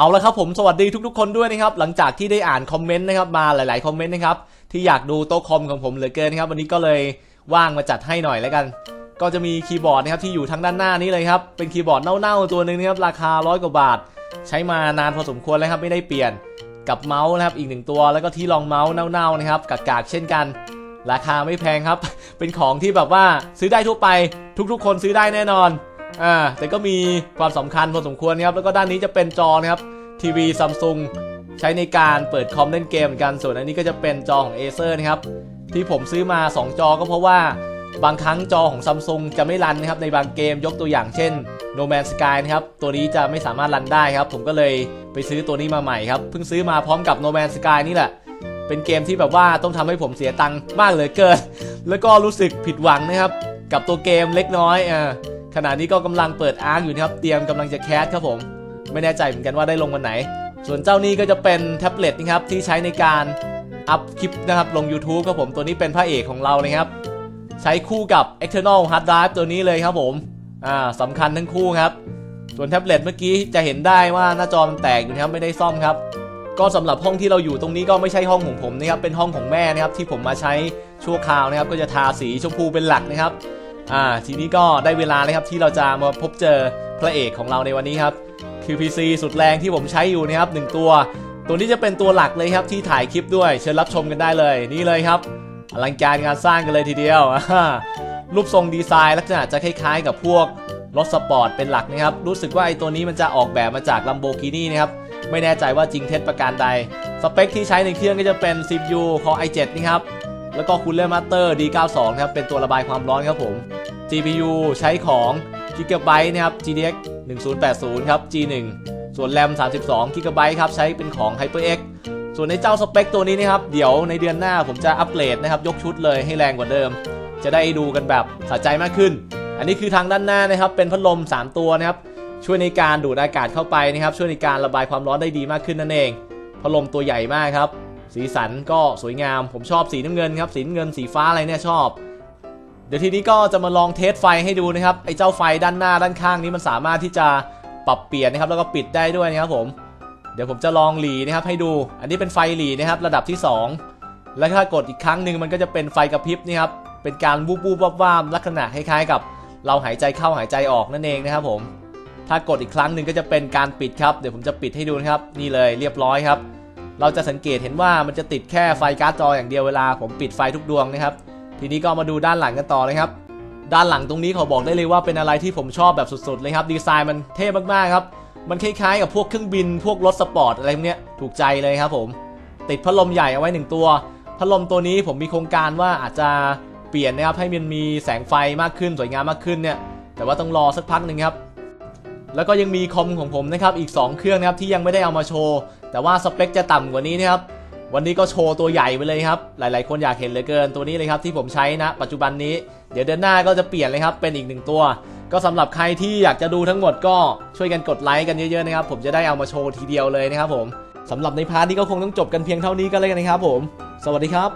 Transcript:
เอาละครับผมสวัสดีทุกๆ คนด้วยนะครับหลังจากที่ได้อ่านคอมเมนต์นะครับมาหลายๆคอมเมนต์นะครับที่อยากดูโต๊ะคอมของผมเหลือเกินครับวันนี้ก็เลยว่างมาจัดให้หน่อยแล้วกัน ก็จะมีคีย์บอร์ดนะครับที่อยู่ทางด้านหน้านี้เลยครับเป็นคีย์บอร์ดเน่าๆตัวหนึ่งนะครับราคาร้อยกว่าบาท ใช้มานานพอสมควรแล้วครับไม่ได้เปลี่ยนกับเมาส์นะครับอีกหนึ่งตัวแล้วก็ที่รองเมาส์เน่าๆนะครับกากๆเช่นกัน ราคาไม่แพงครับ เป็นของที่แบบว่าซื้อได้ทั่วไปทุกๆ คนซื้อได้แน่นอน อ่าแต่ก็มีความสำคัญพอสมควรนะครับแล้วก็ด้านนี้จะเป็นจอนะครับทีวีซัมซุงใช้ในการเปิดคอมเล่นเกมเหมือนกันส่วนอันนี้ก็จะเป็นจอของ Acer นะครับที่ผมซื้อมา 2 จอก็เพราะว่าบางครั้งจอของซัมซุงจะไม่รันนะครับในบางเกมยกตัวอย่างเช่น No Man's Sky นะครับตัวนี้จะไม่สามารถรันได้ครับ ผมก็เลยไปซื้อตัวนี้มาใหม่ครับเพิ่งซื้อมาพร้อมกับ No Man's Sky นี่แหละเป็นเกมที่แบบว่าต้องทำให้ผมเสียตังค์มากเลือเกิน แล้วก็รู้สึกผิดหวังนะครับ กับตัวเกมเล็กน้อยอ่า ขณะนี้ก็กำลังเปิดอาร์คอยู่นะครับ เตรียมกำลังจะแคสครับผม ไม่แน่ใจเหมือนกันว่าได้ลงวันไหน ส่วนเจ้านี้ก็จะเป็นแท็บเล็ตนะครับที่ใช้ในการอัพคลิปนะครับลง YouTube ครับผมตัวนี้เป็นพระเอกของเราเลยครับ ใช้คู่กับ external hard drive ตัวนี้เลยครับผมอ่าสำคัญทั้งคู่ครับ ส่วนแท็บเล็ตเมื่อกี้จะเห็นได้ว่าหน้าจอมันแตกอยู่นะครับไม่ได้ซ่อมครับ ก็สำหรับห้องที่เราอยู่ตรงนี้ก็ไม่ใช่ห้องของผมนะครับเป็นห้องของแม่นะครับที่ผมมาใช้ชั่วคราวนะครับ ก็จะทาสีชมพูเป็นหลักนะครับ อ่าทีนี้ก็ได้เวลาแล้วครับที่เราจะมาพบเจอพระเอกของเราในวันนี้ครับ คือ PC สุดแรงที่ผมใช้อยู่นะครับหนึ่งตัว ตัวนี้จะเป็นตัวหลักเลยครับที่ถ่ายคลิปด้วยเชิญรับชมกันได้เลยนี่เลยครับอลังการงานสร้างกันเลยทีเดียวอ่ารูปทรงดีไซน์ลักษณะจะคล้ายๆ กับพวกรถสปอร์ตเป็นหลักนะครับ รู้สึกว่าไอตัวนี้มันจะออกแบบมาจาก Lamborghini นะครับ ไม่แน่ใจว่าจริงเท็จประการใด สเปคที่ใช้ในเครื่องก็จะเป็น CPU Core i7 นี่ครับ แล้วก็ Cooler Master D92 ครับ เป็นตัวระบายความร้อนครับผม GPU ใช้ของ Gigabyte นะครับ GTX 1080 ครับ G1 ส่วน RAM 32 GB ครับ ใช้เป็นของ HyperX ส่วนในเจ้าสเปคตัวนี้นะครับ เดี๋ยวในเดือนหน้าผมจะอัปเกรดนะครับ ยกชุดเลยให้แรงกว่าเดิม จะได้ดูกันแบบสะใจมากขึ้น อันนี้คือทางด้านหน้านะครับ เป็นพัดลม 3 ตัวนะครับ ช่วยในการดูดอากาศเข้าไปนะครับ ช่วยในการระบายความร้อนได้ดีมากขึ้นนั่นเอง พัดลมตัวใหญ่มากครับ สีสันก็สวยงาม ผมชอบสีน้ำเงินครับ สีน้ำเงิน สีฟ้าอะไรเนี่ยชอบ เดี๋ยวทีนี้ก็จะมาลองเทสไฟให้ดูนะครับไอ้เจ้าไฟด้านหน้าด้านข้างนี้มันสามารถที่จะปรับเปลี่ยนนะครับแล้วก็ปิดได้ด้วยนะครับผมเดี๋ยวผมจะลองหลีนะครับให้ดู อันนี้เป็นไฟหลีนะครับระดับที่ 2 แล้วถ้ากดอีกครั้งหนึ่งมันก็จะเป็นไฟกระพริบนี่ครับเป็นการวูบวูบวับวาบลักษณะคล้ายๆ กับเราหายใจเข้าหายใจออกนั่นเองนะครับผม ถ้ากดอีกครั้งหนึ่งก็จะเป็นการปิดครับ เดี๋ยวผมจะปิดให้ดูนะครับนี่เลยเรียบร้อยครับ เราจะสังเกตเห็นว่ามันจะติดแค่ไฟการ์ดจออย่างเดียวเวลาผมปิดไฟทุกดวงนะครับ ทีนี้ก็มาดูด้านหลังกันต่อเลยครับด้านหลังตรงนี้ขอบอกได้เลยว่าเป็นอะไรที่ผมชอบแบบสุดๆเลยครับดีไซน์มันเท่มากๆครับมันคล้ายๆกับพวกเครื่องบินพวกรถสปอร์ตอะไรพวกเนี้ยถูกใจเลยครับผมติดพัดลมใหญ่เอาไว้หนึ่งตัวพัดลมตัวนี้ผมมีโครงการว่าอาจจะเปลี่ยนนะครับให้มันมีแสงไฟมากขึ้นสวยงามมากขึ้นเนี่ยแต่ว่าต้องรอสักพักหนึ่งครับแล้วก็ยังมีคอมของผมนะครับอีก 2 เครื่องนะครับที่ยังไม่ได้เอามาโชว์แต่ว่าสเปคจะต่ำกว่านี้นะครับ วันนี้ก็โชว์ตัวใหญ่ไปเลยครับ หลาย ๆ คนอยากเห็นเหลือเกินตัวนี้เลยครับที่ผมใช้นะ ปัจจุบันนี้ เดี๋ยวเดือนหน้าก็จะเปลี่ยนเลยครับ เป็นอีกหนึ่งตัว ก็สำหรับใครที่อยากจะดูทั้งหมดก็ช่วยกันกดไลค์กันเยอะ ๆ นะครับ ผมจะได้เอามาโชว์ทีเดียวเลยนะครับผมสำหรับในพาร์ทนี้ก็คงต้องจบกันเพียงเท่านี้ก็เลยกันนะครับผม สวัสดีครับ